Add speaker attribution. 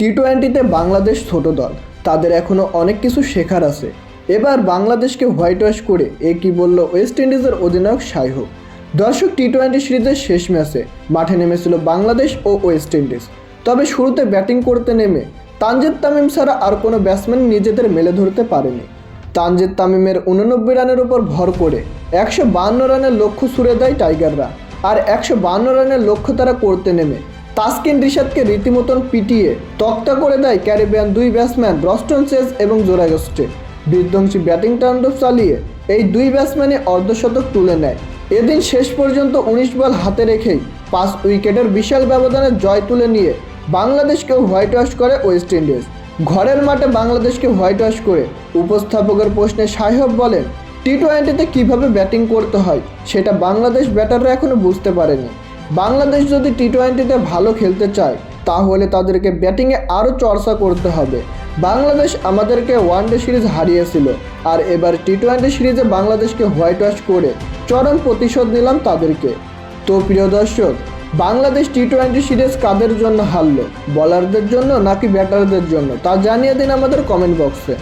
Speaker 1: টি টোয়েন্টিতে বাংলাদেশ ছোট দল। তাদের এখনও অনেক কিছু শেখার আছে। এবার বাংলাদেশকে হোয়াইট ওয়াশ করে এ কি বলল ওয়েস্ট ইন্ডিজের অধিনায়ক সাই হোক দর্শক টি টোয়েন্টি সিরিজের শেষ ম্যাচে মাঠে নেমেছিল বাংলাদেশ ও ওয়েস্ট ইন্ডিজ তবে শুরুতে ব্যাটিং করতে নেমে তানজিদ তামিম ছাড়া আর কোনো ব্যাটসম্যান নিজেদের মেলে ধরতে পারেনি। তানজিদ তামিমের উননব্বই রানের উপর ভর করে একশো রানের লক্ষ্য ছুড়ে দেয় টাইগাররা আর একশো রানের লক্ষ্য তারা করতে নেমে তাসকিন রিশাদকে রীতিমতন পিটিয়ে তক্তা করে দেয় ক্যারিবিয়ান দুই ব্যাটসম্যান ব্রস্টন চেজ এবং জোরাগস্টে বিধ্বংসী ব্যাটিং তাণ্ডব চালিয়ে এই দুই ব্যাটসম্যানে অর্ধশতক তুলে নেয়। এদিন শেষ পর্যন্ত উনিশ বল হাতে রেখেই পাঁচ উইকেটের বিশাল ব্যবধানে জয় তুলে নিয়ে বাংলাদেশকেও হোয়াইট ওয়াশ করে ওয়েস্ট ইন্ডিজ। ঘরের মাঠে বাংলাদেশকে হোয়াইট ওয়াশ করে উপস্থাপকের প্রশ্নে সাহেব বলেন টি টোয়েন্টিতে কীভাবে ব্যাটিং করতে হয়, সেটা বাংলাদেশ ব্যাটাররা এখনও বুঝতে পারেনি। বাংলাদেশ যদি টি টোয়েন্টিতে ভালো খেলতে চায়, তাহলে তাদেরকে ব্যাটিংয়ে আরও চর্চা করতে হবে। বাংলাদেশ আমাদেরকে ওয়ানডে সিরিজ হারিয়েছিল, আর এবার টি টোয়েন্টি সিরিজে বাংলাদেশকে হোয়াইট ওয়াশ করে চরম প্রতিশোধ নিলাম তাদেরকে। তো প্রিয় দর্শক, বাংলাদেশ টি টোয়েন্টি সিরিজ কাদের জন্য হারলো? বলারদের জন্য নাকি ব্যাটারদের জন্য? তা জানিয়ে দিন আমাদের কমেন্ট বক্সে